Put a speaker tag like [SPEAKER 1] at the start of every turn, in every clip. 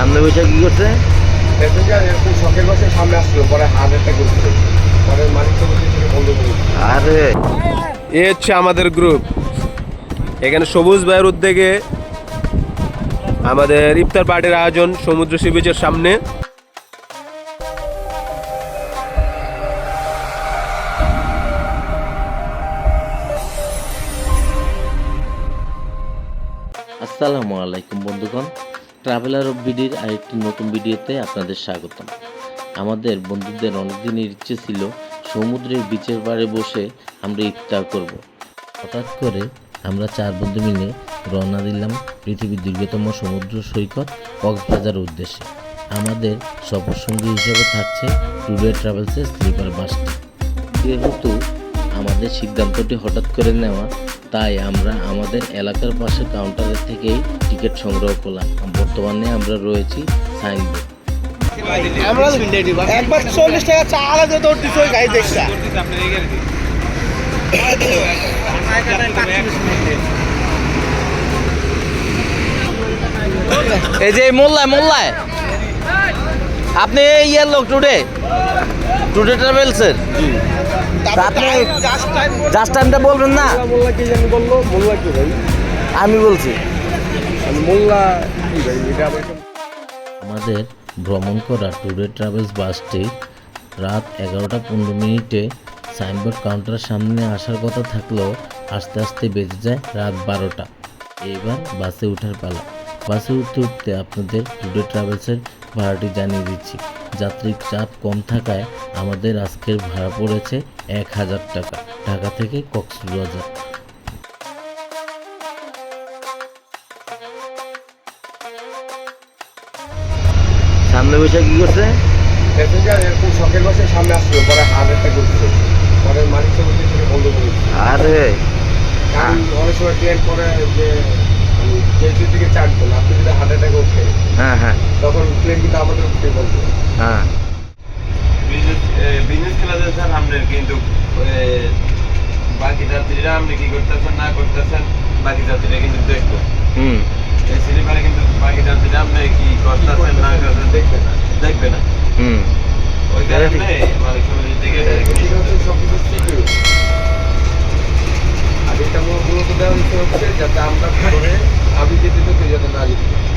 [SPEAKER 1] সামনে বসে কি করছে?
[SPEAKER 2] প্যাসেঞ্জার এরকম শখের বসে সামনে আসলো পরে হার্ট অ্যাটাক করছে পরে মালিক তো বন্ধ করে
[SPEAKER 1] আরে।
[SPEAKER 3] এ হচ্ছে আমাদের গ্রুপ এখানে সবুজ ভাইয়ের উদ্যোগে আমাদের ইফতার পার্টির আয়োজন সমুদ্র সি বিচের সামনে।
[SPEAKER 1] আসসালামু আলাইকুম বন্ধুগণ। ট্রাভেলার অফ বিডির আরেকটি নতুন ভিডিওতে আপনাদের স্বাগতম। আমাদের বন্ধুদের অনেকদিনের ইচ্ছে ছিল সমুদ্রের বিচের পাড়ে বসে আমরা ইফতার করব। হঠাৎ করে আমরা চার বন্ধু মিলে রওনা দিলাম পৃথিবীর দীর্ঘতম সমুদ্র সৈকত কক্সবাজার উদ্দেশ্যে। আমাদের সফর সঙ্গী হিসেবে থাকছে ট্যুরে ট্রাভেলসের স্লিপার বাসটি। যেহেতু আমাদের সিদ্ধান্তটি হঠাৎ করে নেওয়া তাই আমরা আমাদের এলাকার পাশে কাউন্টারের থেকেই টিকিট সংগ্রহ করলাম। বর্তমানে আমরা রয়েছি সাইনবোর্ড
[SPEAKER 4] আমরা একবার চল্লিশ টাকা চা আলাদা দিচ্ছ গাড়ি
[SPEAKER 5] এই যে মোল্লায় মোল্লায়। আপনি ইয়ের লোক টুডে টুডে ট্রাভেলসের আপনি জাস্ট টাইমটা বলবেন না?
[SPEAKER 2] মোল্লা কি জানি বলল মোল্লা কি ভাই?
[SPEAKER 5] আমি বলছি।
[SPEAKER 2] মোল্লা কি ভাই এটা
[SPEAKER 1] আমাদের ভ্রমণ করা ট্যুরে ট্রাভেলস বাসটি রাত এগারোটা পনেরো মিনিটে সাইনবোর্ড কাউন্টারের সামনে আসার কথা থাকলেও আস্তে আস্তে বেজে যায় রাত বারোটা। এইবার বাসে ওঠার পালা। বাসে উঠতে উঠতে আপনাদের ট্যুরে ট্রাভেলসের ভাড়াটি জানিয়ে দিচ্ছি। যাত্রীর চাপ কম থাকায় আমাদের আজকের ভাড়া পড়েছে এক হাজার টাকা। ঢাকা থেকে কক্সবাজার। সামনে বসে কি করছে?
[SPEAKER 2] প্যাসেঞ্জার এরকম শখের বসে সামনে আসলো পরে করছে মালিক বন্ধ করে
[SPEAKER 1] আরে!
[SPEAKER 2] কারণ অনেক সময় ট্রেন পরে যে আমি জেলসি থেকে আপনি যদি হার্ট অ্যাটাক ওঠে
[SPEAKER 1] হ্যাঁ হ্যাঁ।
[SPEAKER 2] তখন ট্রেন কিন্তু আমাদের উঠতে বলবে
[SPEAKER 1] হ্যাঁ।
[SPEAKER 6] বিজনেস খেলা স্যার আপনার কিন্তু বাকি যাত্রীরা আপনি কি করতেছেন না করতেছেন বাকি যাত্রীরা কিন্তু দেখব।
[SPEAKER 1] হুম।
[SPEAKER 6] এই স্লিপারে কিন্তু বাকি যাত্রীরা আপনি কি করতেছেন না করতেছেন দেখবে না দেখবে না।
[SPEAKER 1] হুম।
[SPEAKER 6] ওই কারণে মালিক সমিতির দিকে
[SPEAKER 2] ঠিক আছে সব কিছু সিকিউর আর এটা মূল- মূলত দেওয়া হচ্ছে হচ্ছে যাতে আমরা করে আমি যেতে তো কেউ যাতে না যেতে পারে।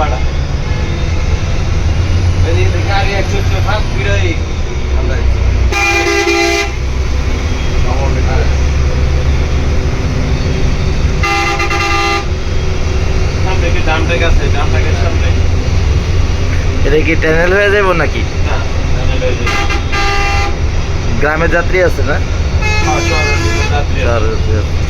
[SPEAKER 2] আর
[SPEAKER 1] এটা কি ট্যানেল হয়ে যাব নাকি? গ্রামের যাত্রী আছে না? যাত্রী আছে।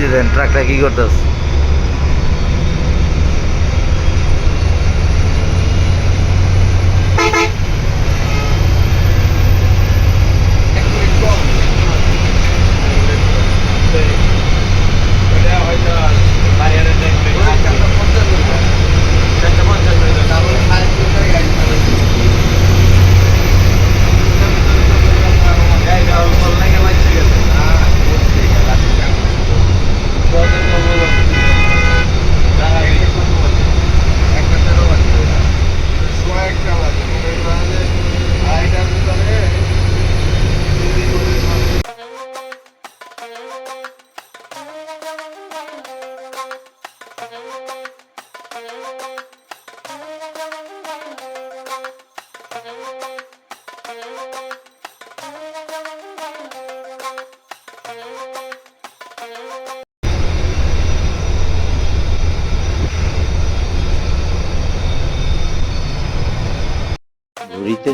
[SPEAKER 1] যে দেন ট্রাকটা কি করতেছে?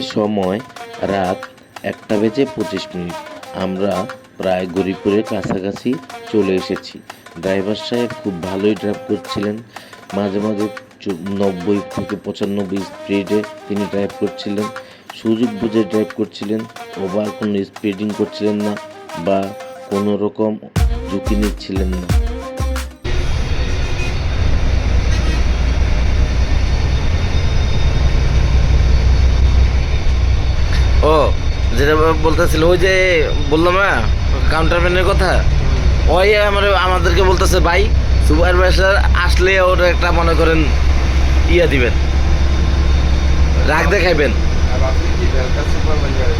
[SPEAKER 1] সময় রাত একটা বেজে পঁচিশ মিনিট। আমরা প্রায় গরিপুরের কাছাকাছি চলে এসেছি। ড্রাইভার সাহেব খুব ভালোই ড্রাইভ করছিলেন। মাঝে মাঝে নব্বই থেকে পঁচানব্বই স্পিডে তিনি ড্রাইভ করছিলেন। সুযোগ বুঝে ড্রাইভ করছিলেন। ওভার কোনো স্পিডিং করছিলেন না বা কোনো রকম ঝুঁকি নিচ্ছিলেন না।
[SPEAKER 5] ও যেটা বলতেছিল ওই যে বললাম না কাউন্টারম্যানের কথা? ওই আমার আমাদেরকে বলতেছে ভাই সুপারভাইজার আসলে ওর একটা মনে করেন ইয়া দিবেন। রাগ দেখাইবেন।
[SPEAKER 2] সুপারভাইজার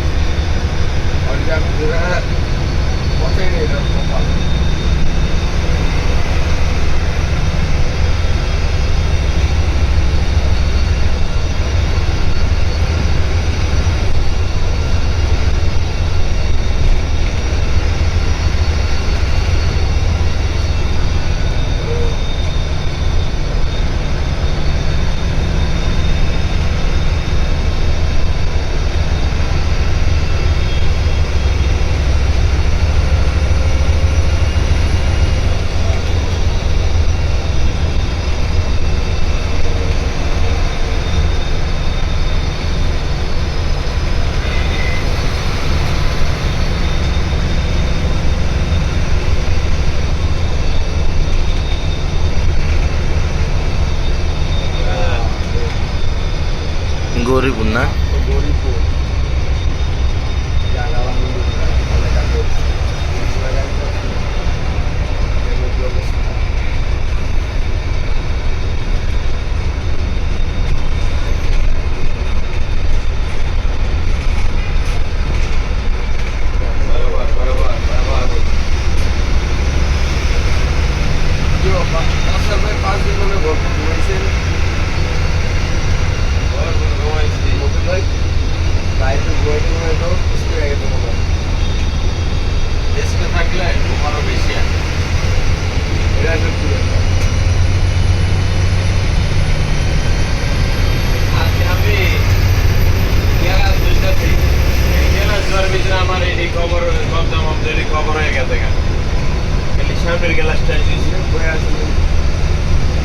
[SPEAKER 2] বয়ে আসলে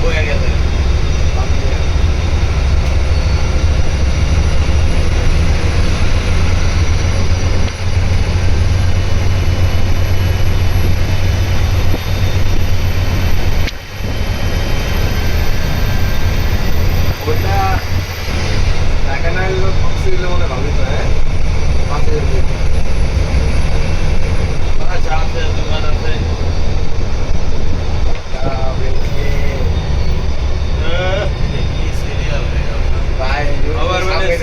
[SPEAKER 6] বয়ে গেছে
[SPEAKER 2] আপনি ওটা টাকা না এলো ফক্সি দিলে মনে ভাবি তো হ্যাঁ পাঁচ হাজার দিয়ে।
[SPEAKER 6] আচ্ছা আছে দোকান আছে
[SPEAKER 2] তা বেশি
[SPEAKER 6] আহ, কি সিরিয়াল
[SPEAKER 2] ভাই
[SPEAKER 6] আবার মানে
[SPEAKER 2] সামনে দাঁড়িয়ে
[SPEAKER 6] serial
[SPEAKER 2] ফুল
[SPEAKER 6] এগুলো।
[SPEAKER 2] ফুল জমান ফুল জমান ভাই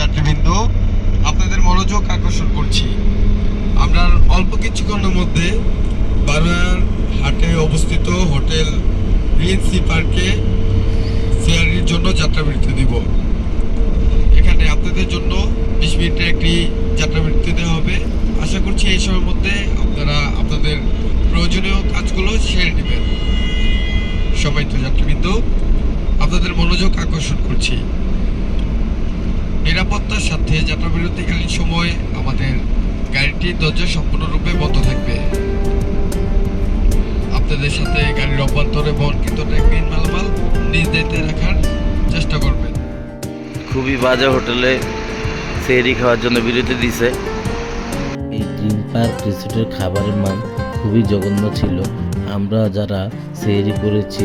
[SPEAKER 7] যাত্রীবৃন্দ, আপনাদের মনোযোগ আকর্ষণ করছি। আমরা অল্প কিছুক্ষণের মধ্যে বারোয়ার হাটে অবস্থিত হোটেল রিএনসি পার্কে শেয়ারির জন্য যাত্রাবৃত্তি দিব। এখানে আপনাদের জন্য বিশ মিনিটের একটি যাত্রাবৃত্তি দেওয়া হবে। আশা করছি এই সময়ের মধ্যে আপনারা আপনাদের প্রয়োজনীয় কাজগুলো সেরে নেবেন। সবাই তো যাত্রীবৃন্দ, আপনাদের মনোযোগ আকর্ষণ করছি। নিরাপত্তার সাথে যাত্রাবিরতিকালীন সময় আমাদের গাড়িটি দরজা সম্পূর্ণরূপে বন্ধ থাকবে। আপনাদের সাথে গাড়ির অভ্যন্তরে বহনকৃত ট্যাগবিহীন মালামাল নিজ দায়িত্বে রাখার চেষ্টা করবেন।
[SPEAKER 5] খুবই বাজে হোটেলে সেহরি খাওয়ার জন্য বিরতি দিছে।
[SPEAKER 1] এই গ্রিন পার্ক রিসোর্টের খাবারের মান খুবই জঘন্য ছিল। আমরা যারা সেহরি করেছি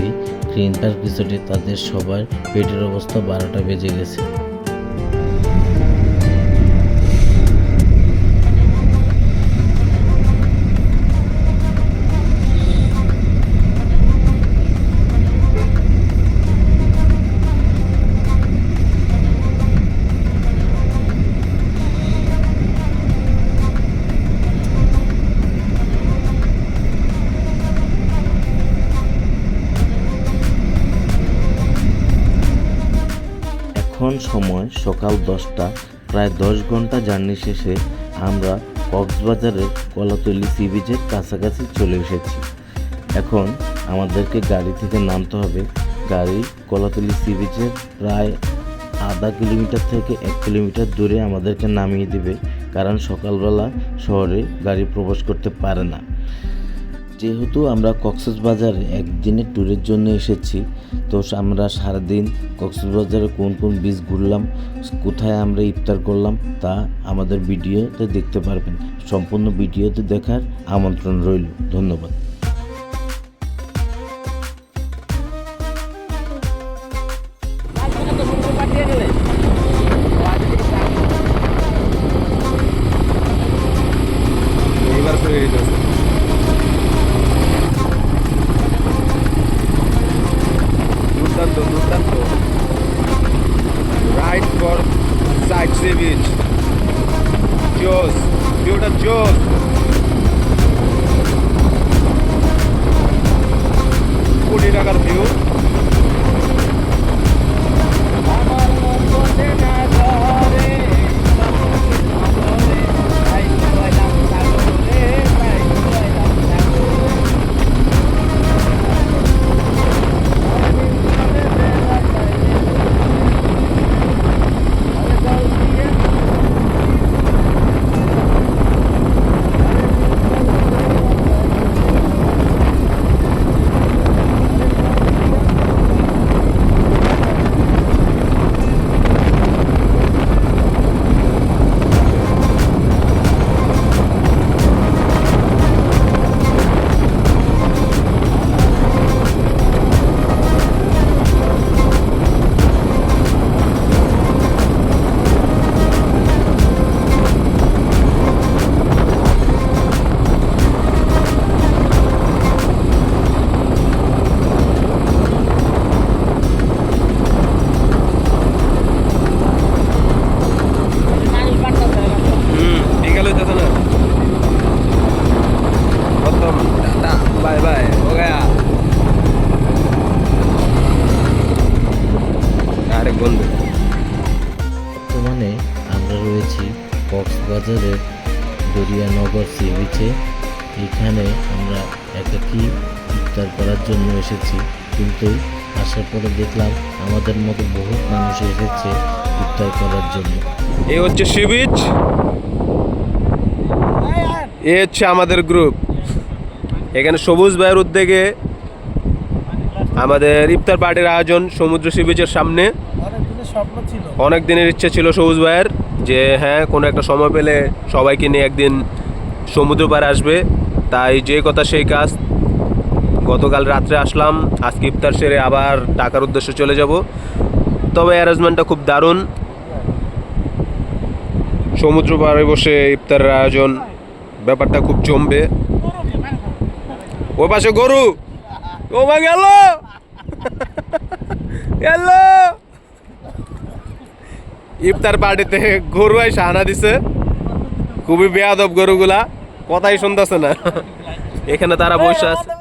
[SPEAKER 1] গ্রিন পার্ক রিসোর্টে তাদের সবার পেটের অবস্থা বারোটা বেজে গেছে। সময় সকাল দশটা, প্রায় দশ ঘণ্টা জার্নি শেষে আমরা কক্সবাজারের কলাতলি সি বিচের কাছাকাছি চলে এসেছি। এখন আমাদেরকে গাড়ি থেকে নামতে হবে। গাড়ি কলাতলি সি বিচের প্রায় আধা কিলোমিটার থেকে এক কিলোমিটার দূরে আমাদেরকে নামিয়ে দেবে, কারণ সকালবেলা শহরে গাড়ি প্রবেশ করতে পারে না। যেহেতু আমরা কক্সবাজারে একদিনের ট্যুরের জন্য এসেছি, তো আমরা সারাদিন কক্সবাজারে কোন কোন বীজ ঘুরলাম, কোথায় আমরা ইফতার করলাম, তা আমাদের ভিডিওতে দেখতে পারবেন। সম্পূর্ণ ভিডিওতে দেখার আমন্ত্রণ রইল। ধন্যবাদ।
[SPEAKER 3] বিচ জোস ভিউটা জোস কোটি টাকার ভিউ
[SPEAKER 1] কিন্তু আসার পরে দেখলাম আমাদের মতো বহু মানুষ এসেছে ইফতার করার জন্য।
[SPEAKER 3] এই হচ্ছে সি বিচ এ হচ্ছে আমাদের গ্রুপ এখানে সবুজ ভাইয়ের উদ্যোগে আমাদের ইফতার পার্টির আয়োজন সমুদ্র সি বিচের সামনে। অনেক দিনের ইচ্ছে ছিল সবুজ ভাইয়ের যে হ্যাঁ কোনো একটা সময় পেলে সবাইকে নিয়ে একদিন সমুদ্র পাড়ে আসবে। তাই যে কথা সেই কাজ গতকাল রাত্রে আসলাম, আজকে ইফতার সেরে আবার টাকার উদ্দেশ্যে চলে যাব। তবে অ্যারেঞ্জমেন্টটা খুব দারুণ। সমুদ্র পাড়ে বসে ইফতারের আয়োজন, ব্যাপারটা খুব জমবে। ও পাশে গরু! ও মা, গেল! গেল! ইফতার পার্টিতে গরু আই সাহানা দিছে। খুবই বেয়াদব গরুগুলা। কথাই শুনতেছে না। এখানে তারা বসে আছে।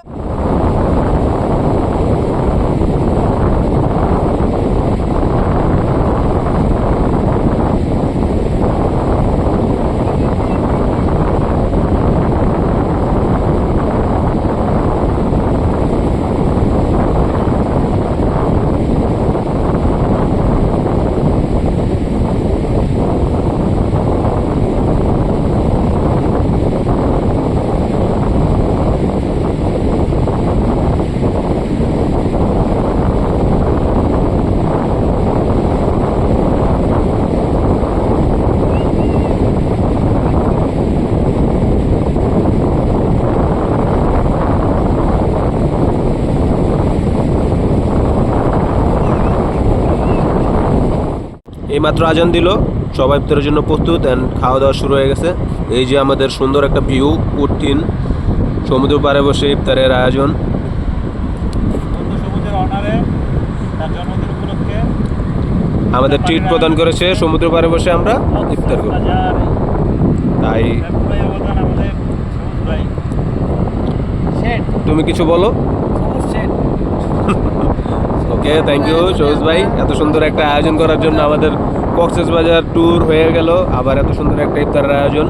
[SPEAKER 3] এইমাত্র আজান দিল। সবাই ইফতারের জন্য প্রস্তুত অ্যান্ড খাওয়া দাওয়া শুরু হয়ে গেছে। এই যে আমাদের সুন্দর একটা ভিউ উঠিন সমুদ্র পাড়ে বসে ইফতারের আয়োজন। আমাদের ট্রিট প্রদান করেছে সমুদ্র পাড়ে বসে আমরা ইফতার
[SPEAKER 4] বাজার
[SPEAKER 3] তাই। তুমি কিছু বলো? ওকে থ্যাংক ইউ সবুজ ভাই। এত সুন্দর একটা আয়োজন করার জন্য আমাদের কক্সেস বাজার ট্যুর হয়ে গেল। আবার এত সুন্দর একটা ইফতারের আয়োজন।